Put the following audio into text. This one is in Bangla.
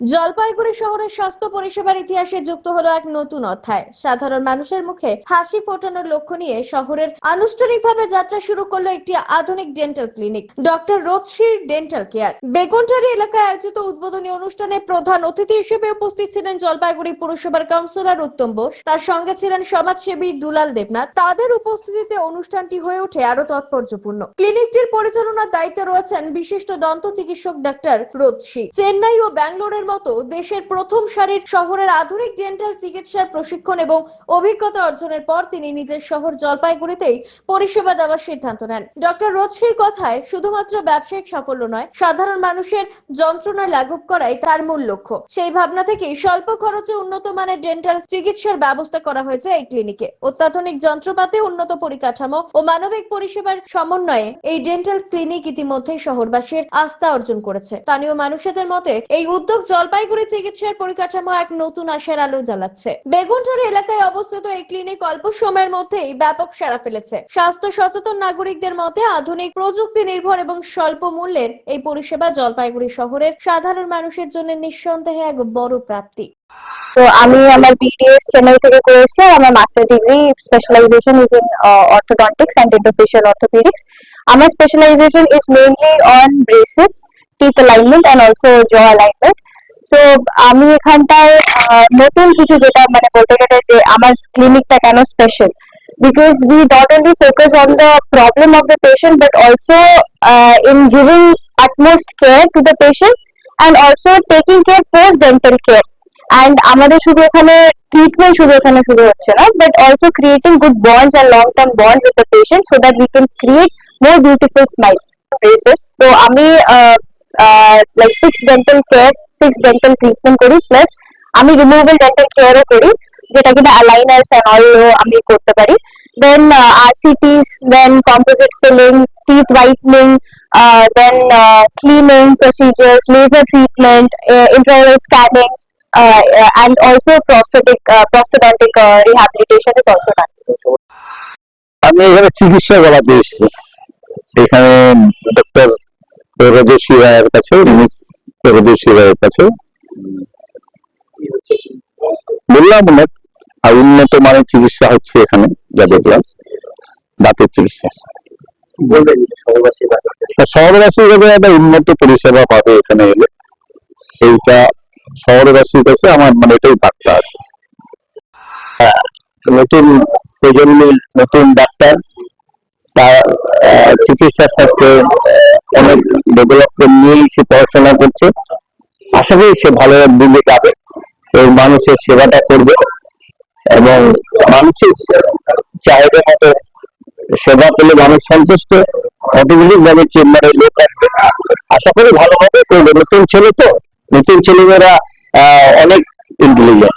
Jalpaiguri শহরের স্বাস্থ্য পরিষেবার ইতিহাসে যুক্ত হলো এক নতুন অধ্যায়। সাধারণ মানুষের মুখে হাসি ফোটানোর লক্ষ্য নিয়ে শহরের আনুষ্ঠানিকভাবে যাত্রা শুরু করল একটি আধুনিক ডেন্টাল ক্লিনিক ডক্টর রোদশির ডেন্টাল কেয়ার বেগুনটারি এলাকায় আয়োজিত উদ্বোধনী অনুষ্ঠানে প্রধান অতিথি হিসেবে উপস্থিত ছিলেন জলপাইগুড়ি পুরসভার কাউন্সিলর উত্তম বোস। তার সঙ্গে ছিলেন সমাজসেবী দুলাল দেবনাথ। তাদের উপস্থিতিতে অনুষ্ঠানটি হয়ে ওঠে আরও তাৎপর্যপূর্ণ। ক্লিনিকটির পরিচালনার দায়িত্বে রয়েছেন বিশিষ্ট দন্ত চিকিৎসক ডাক্তার রোদশি চেন্নাই ও ব্যাঙ্গালোরের মতো দেশের প্রথম সারির শহরের আধুনিক ডেন্টাল চিকিৎসার প্রশিক্ষণ এবং অভিজ্ঞতা অর্জনের পর তিনি নিজের শহর জলপাইগুড়িতেই পরিষেবা দেওয়ার সিদ্ধান্ত নেন। ডক্টর রোদশির কথায়, শুধুমাত্র ব্যবসায়িক সাফল্য নয়, সাধারণ মানুষের যন্ত্রণা লাঘব করাই তার মূল লক্ষ্য। সেই ভাবনা থেকেই স্বল্প খরচে উন্নত মানের ডেন্টাল চিকিৎসার ব্যবস্থা করা হয়েছে এই ক্লিনিকে অত্যাধুনিক যন্ত্রপাতি, উন্নত পরিকাঠামো ও মানবিক পরিষেবার সমন্বয়ে এই ডেন্টাল ক্লিনিক ইতিমধ্যে শহরবাসীর আস্থা অর্জন করেছে। স্থানীয় মানুষদের মতে, এই উদ্যোগ জলপাইগুড়ি চিকিৎসার পরিকাঠামো এক নতুন আশার আলো জ্বালাচ্ছে। বেগুনটারি এলাকায় অবস্থিত এই ক্লিনিক অল্প সময়ের মধ্যেই ব্যাপক সাড়া ফেলেছে। স্বাস্থ্য সচেতন নাগরিকদের মতে আধুনিক প্রযুক্তি নির্ভর এবং স্বল্প মূল্যের এই পরিষেবা জলপাইগুড়ি শহরের সাধারণ মানুষের জন্য নিঃসন্দেহে এক বড় প্রাপ্তি। তো আমি আমার বিডিএস চেন্নাই থেকে করেছি আর আমার master degree specialization is in orthodontics and dentofacial orthopedics আমার specialization is mainly on braces teeth alignment and also jaw alignment তো আমি এখানটায় আহ, নতুন কিছু যেটা মানে বলতে গেলে যে আমার ক্লিনিকটা কেন special because we not only focus on the problem of the patient but also uh, in giving utmost care to the patient and also taking care post dental care and আমাদের শুধু এখানে ট্রিটমেন্ট শুধু এখানে শুরু হচ্ছে না but also creating good bonds and long term bond with the patient so that we can create more beautiful smile basis তো আমি Like six dental care six dental treatment করি প্লাস আমি রিমুভেবল ডেন্টাল কেয়ারও করি যেটা কিনা অ্যালাইনার্স এন্ড অল আমি করতে পারি then RCTs then composite filling teeth whitening then cleaning procedures laser treatment intraoral scanning uh, uh, and also prosthetic uh, prosthodontic uh, rehabilitation is also done. আমি এখানে চিকিৎসা করাতে এসেছি এখানে ডক্টর রায়ের কাছে মিস রোজস্বী রায়ের কাছে। বললাম অনেক আর উন্নত মানের চিকিৎসা হচ্ছে এখানে যা দেখলাম। দাঁতের চিকিৎসা। তা শহরবাসী যাতে একটা উন্নত পরিষেবা পাবে এখানে এলে। এইটা শহরবাসীর কাছে আমার মানে এটাই বার্তা আর কি। হ্যাঁ নতুন প্রজন্মের নতুন ডাক্তার তার চিকিৎসা আহ, অনেক ডেভেলপমেন্ট নিয়েই সে পড়াশোনা করছে। আশা করি সে ভালো দিকে যাবে। এবং মানুষের সেবাটা করবে এবং মানুষের চাহিদা মতো সেবা পেলে মানুষ সন্তুষ্ট। অটোমেটিক ভাবে চেম্বারে লোক আসবে। আশা করি ভালো হবে। নতুন ছেলে তো, নতুন ছেলেমেয়েরা অনেক ইন্টেলিজেন্ট